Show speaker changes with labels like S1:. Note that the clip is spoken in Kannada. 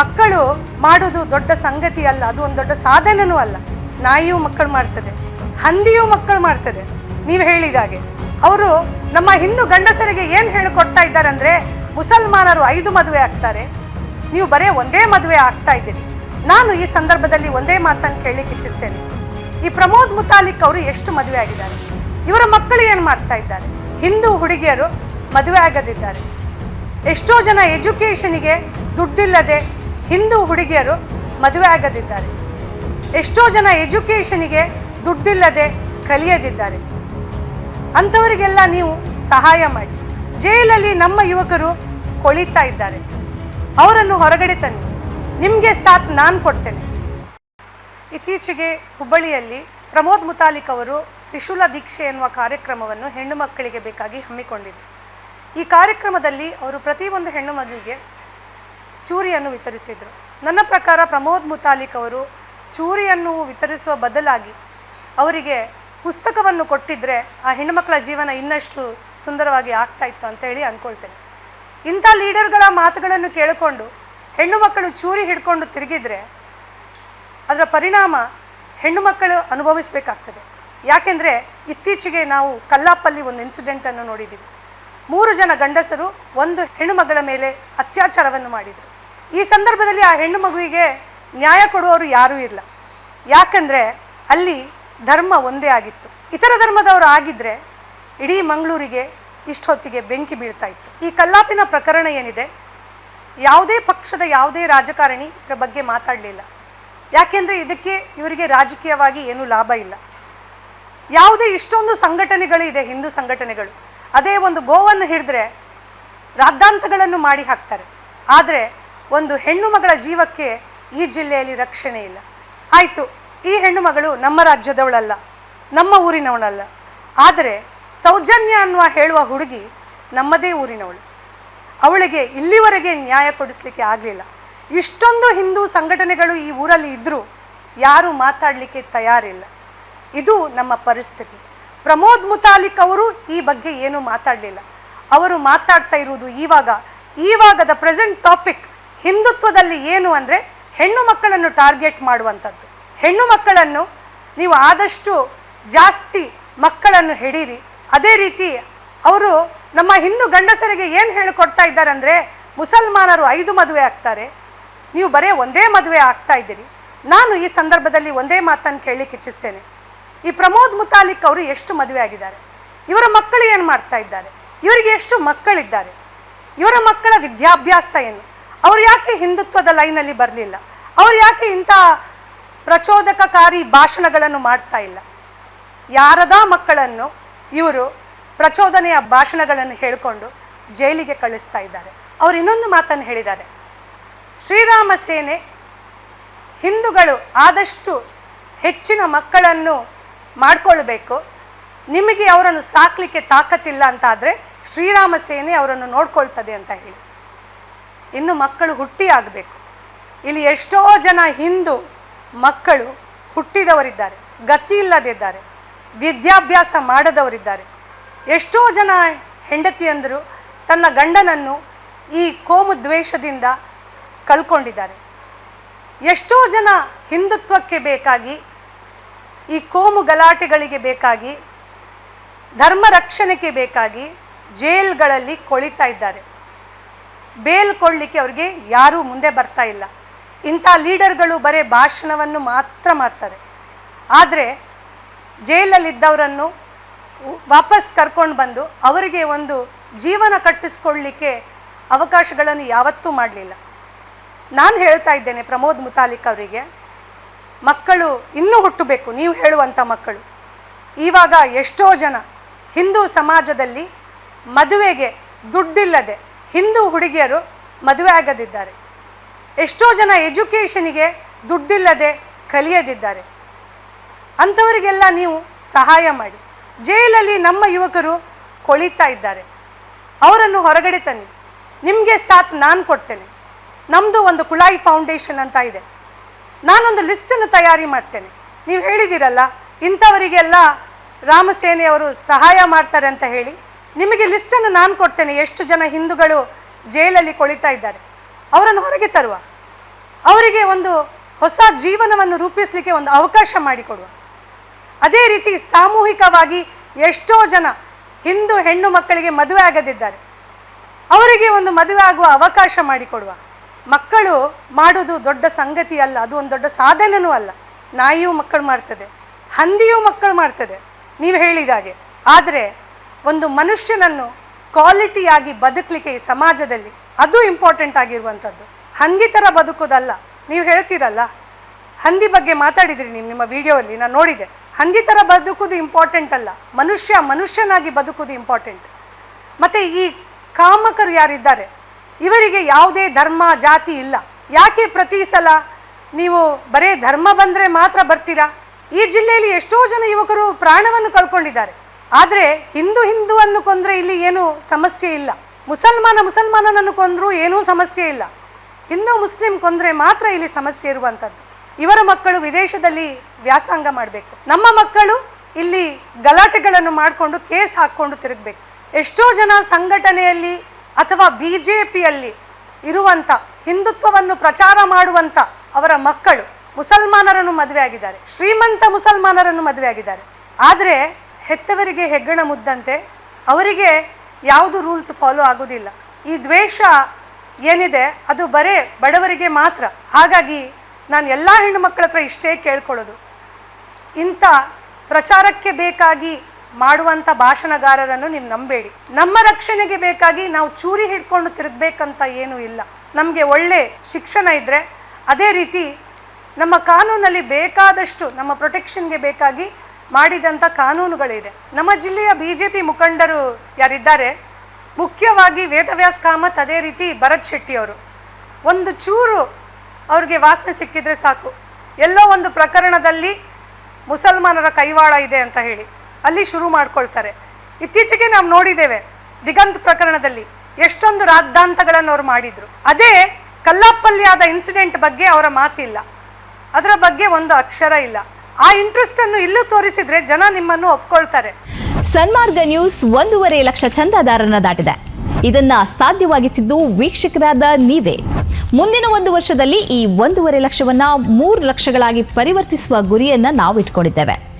S1: ಮಕ್ಕಳು ಮಾಡೋದು ದೊಡ್ಡ ಸಂಗತಿ ಅಲ್ಲ, ಅದು ಒಂದು ದೊಡ್ಡ ಸಾಧನೆನೂ ಅಲ್ಲ. ನಾಯಿಯೂ ಮಕ್ಕಳು ಮಾಡ್ತದೆ, ಹಂದಿಯು ಮಕ್ಕಳು ಮಾಡ್ತದೆ. ನೀವು ಹೇಳಿದಾಗೆ ಅವರು ನಮ್ಮ ಹಿಂದೂ ಗಂಡಸರಿಗೆ ಏನು ಹೇಳಿಕೊಡ್ತಾ ಇದ್ದಾರೆ ಅಂದರೆ, ಮುಸಲ್ಮಾನರು ಐದು ಮದುವೆ ಆಗ್ತಾರೆ, ನೀವು ಬರೇ ಒಂದೇ ಮದುವೆ ಆಗ್ತಾ ಇದ್ದೀರಿ. ನಾನು ಈ ಸಂದರ್ಭದಲ್ಲಿ ಒಂದೇ ಮಾತನ್ನು ಕೇಳಲಿಕ್ಕೆ ಇಚ್ಛಿಸ್ತೇನೆ ಈ ಪ್ರಮೋದ್ ಮುತಾಲಿಕ್ ಅವರು ಎಷ್ಟು ಮದುವೆ ಆಗಿದ್ದಾರೆ? ಇವರ ಮಕ್ಕಳು ಏನು ಮಾಡ್ತಾ ಇದ್ದಾರೆ? ಹಿಂದೂ ಹುಡುಗಿಯರು ಮದುವೆ ಆಗದಿದ್ದಾರೆ. ಎಷ್ಟೋ ಜನ ಎಜುಕೇಷನಿಗೆ ದುಡ್ಡಿಲ್ಲದೆ ಹಿಂದೂ ಹುಡುಗಿಯರು ಮದುವೆ ಆಗದಿದ್ದಾರೆ. ಎಷ್ಟೋ ಜನ ಎಜುಕೇಷನಿಗೆ ದುಡ್ಡಿಲ್ಲದೆ ಕಲಿಯದಿದ್ದಾರೆ. ಅಂಥವರಿಗೆಲ್ಲ ನೀವು ಸಹಾಯ ಮಾಡಿ. ಜೈಲಲ್ಲಿ ನಮ್ಮ ಯುವಕರು ಕೊಳಿತಾ ಇದ್ದಾರೆ. ಅವರನ್ನು ಹೊರಗಡೆ ತನ್ನಿ. ನಿಮಗೆ ಸಾಥ್ ನಾನು ಕೊಡ್ತೇನೆ. ಇತ್ತೀಚೆಗೆ ಹುಬ್ಬಳ್ಳಿಯಲ್ಲಿ ಪ್ರಮೋದ್ ಮುತಾಲಿಕ್ ಅವರು ತ್ರಿಶೂಲ ದೀಕ್ಷೆ ಎನ್ನುವ ಕಾರ್ಯಕ್ರಮವನ್ನು ಹೆಣ್ಣು ಮಕ್ಕಳಿಗೆ ಬೇಕಾಗಿ ಹಮ್ಮಿಕೊಂಡಿದ್ದರು ಈ ಕಾರ್ಯಕ್ರಮದಲ್ಲಿ ಅವರು ಪ್ರತಿಯೊಂದು ಹೆಣ್ಣು ಮಗುವಿಗೆ ಚೂರಿಯನ್ನು ವಿತರಿಸಿದರು. ನನ್ನ ಪ್ರಕಾರ ಪ್ರಮೋದ್ ಮುತಾಲಿಕ್ ಅವರು ಚೂರಿಯನ್ನು ವಿತರಿಸುವ ಬದಲಾಗಿ ಅವರಿಗೆ ಪುಸ್ತಕವನ್ನು ಕೊಟ್ಟಿದ್ದರೆ ಆ ಹೆಣ್ಣುಮಕ್ಕಳ ಜೀವನ ಇನ್ನಷ್ಟು ಸುಂದರವಾಗಿ ಆಗ್ತಾ ಇತ್ತು ಅಂತೇಳಿ ಅಂದ್ಕೊಳ್ತೇನೆ ಇಂಥ ಲೀಡರ್ಗಳ ಮಾತುಗಳನ್ನು ಕೇಳಿಕೊಂಡು ಹೆಣ್ಣು ಮಕ್ಕಳು ಚೂರಿ ಹಿಡ್ಕೊಂಡು ತಿರುಗಿದ್ರೆ ಅದರ ಪರಿಣಾಮ ಹೆಣ್ಣು ಮಕ್ಕಳು ಅನುಭವಿಸಬೇಕಾಗ್ತದೆ. ಯಾಕೆಂದರೆ ಇತ್ತೀಚೆಗೆ ನಾವು ಕಲ್ಲಾಪಲ್ಲಿ ಒಂದು ಇನ್ಸಿಡೆಂಟನ್ನು ನೋಡಿದ್ದೀವಿ ಮೂರು ಜನ ಗಂಡಸರು ಒಂದು ಹೆಣ್ಣು ಮಗಳ ಮೇಲೆ ಅತ್ಯಾಚಾರವನ್ನು ಮಾಡಿದರು. ಈ ಸಂದರ್ಭದಲ್ಲಿ ಆ ಹೆಣ್ಣು ಮಗುವಿಗೆ ನ್ಯಾಯ ಕೊಡುವವರು ಯಾರೂ ಇಲ್ಲ. ಯಾಕಂದರೆ ಅಲ್ಲಿ ಧರ್ಮ ಒಂದೇ ಆಗಿತ್ತು. ಇತರ ಧರ್ಮದವರು ಆಗಿದ್ದರೆ ಇಡೀ ಮಂಗಳೂರಿಗೆ ಇಷ್ಟೊತ್ತಿಗೆ ಬೆಂಕಿ ಬೀಳ್ತಾ ಇತ್ತು. ಈ ಕಲ್ಲಾಪಿನ ಪ್ರಕರಣ ಏನಿದೆ? ಯಾವುದೇ ಪಕ್ಷದ ಯಾವುದೇ ರಾಜಕಾರಣಿ ಇದರ ಬಗ್ಗೆ ಮಾತಾಡಲಿಲ್ಲ. ಯಾಕೆಂದರೆ ಇದಕ್ಕೆ ಇವರಿಗೆ ರಾಜಕೀಯವಾಗಿ ಏನೂ ಲಾಭ ಇಲ್ಲ. ಯಾವುದೇ ಇಷ್ಟೊಂದು ಸಂಘಟನೆಗಳು ಇದೆ, ಹಿಂದೂ ಸಂಘಟನೆಗಳು. ಅದೇ ಒಂದು ಗೋವನ್ನು ಹಿಡಿದ್ರೆ ರಾದ್ದಾಂತಗಳನ್ನು ಮಾಡಿ ಹಾಕ್ತಾರೆ. ಆದರೆ ಒಂದು ಹೆಣ್ಣು ಮಗಳ ಜೀವಕ್ಕೆ ಈ ಜಿಲ್ಲೆಯಲ್ಲಿ ರಕ್ಷಣೆ ಇಲ್ಲ. ಆಯಿತು, ಈ ಹೆಣ್ಣು ಮಗಳು ನಮ್ಮ ರಾಜ್ಯದವಳಲ್ಲ, ನಮ್ಮ ಊರಿನವಳಲ್ಲ. ಆದರೆ ಸೌಜನ್ಯ ಅನ್ನುವ ಹೇಳುವ ಹುಡುಗಿ ನಮ್ಮದೇ ಊರಿನವಳು. ಅವಳಿಗೆ ಇಲ್ಲಿವರೆಗೆ ನ್ಯಾಯ ಕೊಡಿಸ್ಲಿಕ್ಕೆ ಆಗಲಿಲ್ಲ. ಇಷ್ಟೊಂದು ಹಿಂದೂ ಸಂಘಟನೆಗಳು ಈ ಊರಲ್ಲಿ ಇದ್ದರೂ ಯಾರೂ ಮಾತಾಡಲಿಕ್ಕೆ ತಯಾರಿಲ್ಲ. ಇದು ನಮ್ಮ ಪರಿಸ್ಥಿತಿ. ಪ್ರಮೋದ್ ಮುತಾಲಿಕ್ ಅವರು ಈ ಬಗ್ಗೆ ಏನೂ ಮಾತಾಡಲಿಲ್ಲ. ಅವರು ಮಾತಾಡ್ತಾ ಇರುವುದು ಈವಾಗ, ಈವಾಗದ ಪ್ರೆಸೆಂಟ್ ಟಾಪಿಕ್ ಹಿಂದುತ್ವದಲ್ಲಿ ಏನು ಅಂದರೆ ಹೆಣ್ಣು ಮಕ್ಕಳನ್ನು ಟಾರ್ಗೆಟ್ ಮಾಡುವಂಥದ್ದು. ಹೆಣ್ಣು ಮಕ್ಕಳನ್ನು ನೀವು ಆದಷ್ಟು ಜಾಸ್ತಿ ಮಕ್ಕಳನ್ನು ಹಿಡೀರಿ. ಅದೇ ರೀತಿ ಅವರು ನಮ್ಮ ಹಿಂದೂ ಗಂಡಸರಿಗೆ ಏನು ಹೇಳಿಕೊಡ್ತಾ ಇದ್ದಾರೆ ಅಂದರೆ ಮುಸಲ್ಮಾನರು ಐದು ಮದುವೆ ಆಗ್ತಾರೆ. ನೀವು ಬರೇ ಒಂದೇ ಮದುವೆ ಆಗ್ತಾ ಇದ್ದೀರಿ. ನಾನು ಈ ಸಂದರ್ಭದಲ್ಲಿ ಒಂದೇ ಮಾತನ್ನು ಕೇಳಲಿಕ್ಕೆ ಇಚ್ಛಿಸ್ತೇನೆ ಈ ಪ್ರಮೋದ್ ಮುತಾಲಿಕ್ ಅವರು ಎಷ್ಟು ಮದುವೆ ಆಗಿದ್ದಾರೆ? ಇವರ ಮಕ್ಕಳು ಏನು ಮಾಡ್ತಾ ಇದ್ದಾರೆ? ಇವರಿಗೆ ಎಷ್ಟು ಮಕ್ಕಳಿದ್ದಾರೆ? ಇವರ ಮಕ್ಕಳ ವಿದ್ಯಾಭ್ಯಾಸ ಏನು? ಅವರು ಯಾಕೆ ಹಿಂದುತ್ವದ ಲೈನಲ್ಲಿ ಬರಲಿಲ್ಲ? ಅವ್ರು ಯಾಕೆ ಇಂಥ ಪ್ರಚೋದಕಕಾರಿ ಭಾಷಣಗಳನ್ನು ಮಾಡ್ತಾ ಇಲ್ಲ? ಯಾರದ ಮಕ್ಕಳನ್ನು ಇವರು ಪ್ರಚೋದನೆಯ ಭಾಷಣಗಳನ್ನು ಹೇಳಿಕೊಂಡು ಜೈಲಿಗೆ ಕಳಿಸ್ತಾ ಇದ್ದಾರೆ? ಅವರು ಇನ್ನೊಂದು ಮಾತನ್ನು ಹೇಳಿದ್ದಾರೆ. ಶ್ರೀರಾಮ ಸೇನೆ ಹಿಂದೂಗಳು ಆದಷ್ಟು ಹೆಚ್ಚಿನ ಮಕ್ಕಳನ್ನು ಮಾಡಿಕೊಳ್ಬೇಕು. ನಿಮಗೆ ಅವರನ್ನು ಸಾಕಲಿಕ್ಕೆ ತಾಕತ್ತಿಲ್ಲ ಅಂತಾದರೆ ಶ್ರೀರಾಮ ಸೇನೆ ಅವರನ್ನು ನೋಡ್ಕೊಳ್ತದೆ ಅಂತ ಹೇಳಿ. ಇನ್ನು ಮಕ್ಕಳು ಹುಟ್ಟಿ ಆಗಬೇಕು ಇಲ್ಲಿ ಎಷ್ಟೋ ಜನ ಹಿಂದೂ ಮಕ್ಕಳು ಹುಟ್ಟಿದವರಿದ್ದಾರೆ, ಗತಿ ಇಲ್ಲದಿದ್ದಾರೆ, ವಿದ್ಯಾಭ್ಯಾಸ ಮಾಡದವರಿದ್ದಾರೆ. ಎಷ್ಟೋ ಜನ ಹೆಂಡತಿಯಂದರು ತನ್ನ ಗಂಡನನ್ನು ಈ ಕೋಮು ದ್ವೇಷದಿಂದ ಕಳ್ಕೊಂಡಿದ್ದಾರೆ. ಎಷ್ಟೋ ಜನ ಹಿಂದುತ್ವಕ್ಕೆ ಬೇಕಾಗಿ, ಈ ಕೋಮು ಗಲಾಟೆಗಳಿಗೆ ಬೇಕಾಗಿ, ಧರ್ಮ ರಕ್ಷಣೆಗೆ ಬೇಕಾಗಿ ಜೇಲ್ಗಳಲ್ಲಿ ಕೊಳಿತಾ ಇದ್ದಾರೆ. ಬೇಲ್ ಕೊಡಲಿಕ್ಕೆ ಅವ್ರಿಗೆ ಯಾರೂ ಮುಂದೆ ಬರ್ತಾ ಇಲ್ಲ. ಇಂಥ ಲೀಡರ್ಗಳು ಬರೀ ಭಾಷಣವನ್ನು ಮಾತ್ರ ಮಾಡ್ತಾರೆ. ಆದರೆ ಜೈಲಲ್ಲಿದ್ದವರನ್ನು ವಾಪಸ್ ಕರ್ಕೊಂಡು ಬಂದು ಅವರಿಗೆ ಒಂದು ಜೀವನ ಕಟ್ಟಿಸ್ಕೊಳ್ಳಿಕ್ಕೆ ಅವಕಾಶಗಳನ್ನು ಯಾವತ್ತೂ ಮಾಡಲಿಲ್ಲ. ನಾನು ಹೇಳ್ತಾ ಇದ್ದೇನೆ ಪ್ರಮೋದ್ ಮುತಾಲಿಕ್ ಅವರಿಗೆ, ಮಕ್ಕಳು ಇನ್ನೂ ಹುಟ್ಟಬೇಕು, ನೀವು ಹೇಳುವಂಥ ಮಕ್ಕಳು. ಇವಾಗ ಎಷ್ಟೋ ಜನ ಹಿಂದೂ ಸಮಾಜದಲ್ಲಿ ಮದುವೆಗೆ ದುಡ್ಡಿಲ್ಲದೆ ಹಿಂದೂ ಹುಡುಗಿಯರು ಮದುವೆ ಆಗದಿದ್ದಾರೆ. ಎಷ್ಟೋ ಜನ ಎಜುಕೇಷನಿಗೆ ದುಡ್ಡಿಲ್ಲದೆ ಕಲಿಯದಿದ್ದಾರೆ. ಅಂಥವರಿಗೆಲ್ಲ ನೀವು ಸಹಾಯ ಮಾಡಿ. ಜೈಲಲ್ಲಿ ನಮ್ಮ ಯುವಕರು ಕೊಳಿತಾ ಇದ್ದಾರೆ. ಅವರನ್ನು ಹೊರಗಡೆ ತನ್ನಿ. ನಿಮಗೆ ಸಾಥ್ ನಾನು ಕೊಡ್ತೇನೆ. ನಮ್ಮದು ಒಂದು ಕುಳಾಯಿ ಫೌಂಡೇಶನ್ ಅಂತ ಇದೆ. ನಾನೊಂದು ಲಿಸ್ಟನ್ನು ತಯಾರಿ ಮಾಡ್ತೇನೆ. ನೀವು ಹೇಳಿದ್ದೀರಲ್ಲ, ಇಂಥವರಿಗೆಲ್ಲ ರಾಮಸೇನೆಯವರು ಸಹಾಯ ಮಾಡ್ತಾರೆ ಅಂತ ಹೇಳಿ. ನಿಮಗೆ ಲಿಸ್ಟನ್ನು ನಾನು ಕೊಡ್ತೇನೆ. ಎಷ್ಟು ಜನ ಹಿಂದೂಗಳು ಜೈಲಲ್ಲಿ ಕೊಳಿತಾ ಇದ್ದಾರೆ. ಅವರನ್ನು ಹೊರಗೆ ತರುವ. ಅವರಿಗೆ ಒಂದು ಹೊಸ ಜೀವನವನ್ನು ರೂಪಿಸಲಿಕ್ಕೆ ಒಂದು ಅವಕಾಶ ಮಾಡಿಕೊಡುವ. ಅದೇ ರೀತಿ ಸಾಮೂಹಿಕವಾಗಿ ಎಷ್ಟೋ ಜನ ಹಿಂದೂ ಹೆಣ್ಣು ಮಕ್ಕಳಿಗೆ ಮದುವೆ ಆಗದಿದ್ದಾರೆ. ಅವರಿಗೆ ಒಂದು ಮದುವೆ ಆಗುವ ಅವಕಾಶ ಮಾಡಿಕೊಡುವ. ಮಕ್ಕಳು ಮಾಡೋದು ದೊಡ್ಡ ಸಂಗತಿ ಅಲ್ಲ. ಅದು ಒಂದು ದೊಡ್ಡ ಸಾಧನೆಯೂ ಅಲ್ಲ. ನಾಯಿಯೂ ಮಕ್ಕಳು ಮಾಡ್ತದೆ. ಹಂದಿಯೂ ಮಕ್ಕಳು ಮಾಡ್ತದೆ. ನೀವು ಹೇಳಿದಾಗೆ ಆದರೆ ಒಂದು ಮನುಷ್ಯನನ್ನು ಕ್ವಾಲಿಟಿಯಾಗಿ ಬದುಕಲಿಕ್ಕೆ ಈ ಸಮಾಜದಲ್ಲಿ ಅದು ಇಂಪಾರ್ಟೆಂಟ್ ಆಗಿರುವಂಥದ್ದು. ಹಂದಿ ಥರ ಬದುಕೋದಲ್ಲ. ನೀವು ಹೇಳ್ತೀರಲ್ಲ? ಹಂದಿ ಬಗ್ಗೆ ಮಾತಾಡಿದ್ರಿ ನೀವು ನಿಮ್ಮ ವಿಡಿಯೋಲ್ಲಿ ನಾನು ನೋಡಿದೆ. ಹಂದಿ ಥರ ಬದುಕೋದು ಇಂಪಾರ್ಟೆಂಟ್ ಅಲ್ಲ. ಮನುಷ್ಯ ಮನುಷ್ಯನಾಗಿ ಬದುಕೋದು ಇಂಪಾರ್ಟೆಂಟ್ ಮತ್ತು ಈ ಕಾಮಕರು ಯಾರಿದ್ದಾರೆ? ಇವರಿಗೆ ಯಾವುದೇ ಧರ್ಮ, ಜಾತಿ ಇಲ್ಲ. ಯಾಕೆ ಪ್ರತಿ ಸಲ ನೀವು ಬರೇ ಧರ್ಮ ಬಂದರೆ ಮಾತ್ರ ಬರ್ತೀರಾ? ಈ ಜಿಲ್ಲೆಯಲ್ಲಿ ಎಷ್ಟೋ ಜನ ಯುವಕರು ಪ್ರಾಣವನ್ನು ಕಳ್ಕೊಂಡಿದ್ದಾರೆ. ಆದರೆ ಹಿಂದೂ ಅನ್ನು ಕೊಂದರೆ ಇಲ್ಲಿ ಏನೂ ಸಮಸ್ಯೆ ಇಲ್ಲ. ಮುಸಲ್ಮಾನ ಮುಸಲ್ಮಾನನನ್ನು ಕೊಂದರೂ ಏನೂ ಸಮಸ್ಯೆ ಇಲ್ಲ. ಹಿಂದೂ ಮುಸ್ಲಿಂ ಕೊಂದರೆ ಮಾತ್ರ ಇಲ್ಲಿ ಸಮಸ್ಯೆ ಇರುವಂಥದ್ದು ಇವರ ಮಕ್ಕಳು ವಿದೇಶದಲ್ಲಿ ವ್ಯಾಸಂಗ ಮಾಡಬೇಕು. ನಮ್ಮ ಮಕ್ಕಳು ಇಲ್ಲಿ ಗಲಾಟೆಗಳನ್ನು ಮಾಡಿಕೊಂಡು ಕೇಸ್ ಹಾಕ್ಕೊಂಡು ತಿರುಗಬೇಕು. ಎಷ್ಟೋ ಜನ ಸಂಘಟನೆಯಲ್ಲಿ ಅಥವಾ ಬಿ ಜೆ ಪಿಯಲ್ಲಿ ಇರುವಂಥ ಹಿಂದುತ್ವವನ್ನು ಪ್ರಚಾರ ಮಾಡುವಂಥ ಅವರ ಮಕ್ಕಳು ಮುಸಲ್ಮಾನರನ್ನು ಮದುವೆ ಆಗಿದ್ದಾರೆ ಶ್ರೀಮಂತ ಮುಸಲ್ಮಾನರನ್ನು ಮದುವೆ ಆಗಿದ್ದಾರೆ ಆದರೆ ಹೆತ್ತವರಿಗೆ ಹೆಗ್ಗಣ ಮುದ್ದಂತೆ ಅವರಿಗೆ ಯಾವುದು ರೂಲ್ಸ್ ಫಾಲೋ ಆಗೋದಿಲ್ಲ. ಈ ದ್ವೇಷ ಏನಿದೆ, ಅದು ಬರೇ ಬಡವರಿಗೆ ಮಾತ್ರ. ಹಾಗಾಗಿ ನಾನು ಎಲ್ಲ ಹೆಣ್ಣು ಮಕ್ಕಳ ಹತ್ರ ಇಷ್ಟೇ ಕೇಳ್ಕೊಳ್ಳೋದು. ಇಂಥ ಪ್ರಚಾರಕ್ಕೆ ಬೇಕಾಗಿ ಮಾಡುವಂಥ ಭಾಷಣಗಾರರನ್ನು ನೀವು ನಂಬೇಡಿ. ನಮ್ಮ ರಕ್ಷಣೆಗೆ ಬೇಕಾಗಿ ನಾವು ಚೂರಿ ಹಿಡ್ಕೊಂಡು ತಿರುಗಬೇಕಂತ ಏನೂ ಇಲ್ಲ. ನಮಗೆ ಒಳ್ಳೆ ಶಿಕ್ಷಣ ಇದ್ದರೆ ಅದೇ ರೀತಿ ನಮ್ಮ ಕಾನೂನಲ್ಲಿ ಬೇಕಾದಷ್ಟು, ನಮ್ಮ ಪ್ರೊಟೆಕ್ಷನ್ಗೆ ಬೇಕಾಗಿ ಮಾಡಿದಂಥ ಕಾನೂನುಗಳಿದೆ. ನಮ್ಮ ಜಿಲ್ಲೆಯ ಬಿ ಜೆ ಪಿ ಮುಖಂಡರು ಯಾರಿದ್ದಾರೆ? ಮುಖ್ಯವಾಗಿ ವೇದವ್ಯಾಸ್ ಕಾಮತ್, ಅದೇ ರೀತಿ ಭರತ್ ಶೆಟ್ಟಿ ಅವರು. ಒಂದು ಚೂರು ಅವ್ರಿಗೆ ವಾಸನೆ ಸಿಕ್ಕಿದ್ರೆ ಸಾಕು. ಎಲ್ಲೋ ಒಂದು ಪ್ರಕರಣದಲ್ಲಿ ಮುಸಲ್ಮಾನರ ಕೈವಾಳ ಇದೆ ಅಂತ ಹೇಳಿ ಅಲ್ಲಿ ಶುರು ಮಾಡ್ಕೊಳ್ತಾರೆ. ಇತ್ತೀಚೆಗೆ ನಾವು ನೋಡಿದ್ದೇವೆ ದಿಗಂತ್ ಪ್ರಕರಣದಲ್ಲಿ ಎಷ್ಟೊಂದು ರಾದ್ದಾಂತಗಳನ್ನು ಅವ್ರು ಮಾಡಿದ್ರು. ಅದೇ ಕಲ್ಲಾಪಲ್ಯಾದ ಇನ್ಸಿಡೆಂಟ್ ಬಗ್ಗೆ ಅವರ ಮಾತಿಲ್ಲ. ಅದರ ಬಗ್ಗೆ ಒಂದು ಅಕ್ಷರ ಇಲ್ಲ. ಆ ಇಂಟ್ರೆಸ್ಟ್ ಅನ್ನು ಇಲ್ಲೂ ತೋರಿಸಿದ್ರೆ ಜನ ನಿಮ್ಮನ್ನು ಒಪ್ಕೊಳ್ತಾರೆ.
S2: ಸನ್ಮಾರ್ಗ ನ್ಯೂಸ್ ಒಂದೂವರೆ ಲಕ್ಷ ಚಂದಾದಾರನ ದಾಟಿದೆ. ಇದನ್ನ ಸಾಧ್ಯವಾಗಿಸಿದ್ದು ವೀಕ್ಷಕರಾದ ನೀವೇ. ಮುಂದಿನ ಒಂದು ವರ್ಷದಲ್ಲಿ ಈ ಒಂದೂವರೆ ಲಕ್ಷವನ್ನ ಮೂರು ಲಕ್ಷಗಳಾಗಿ ಪರಿವರ್ತಿಸುವ ಗುರಿಯನ್ನ ನಾವು ಇಟ್ಕೊಂಡಿದ್ದೇವೆ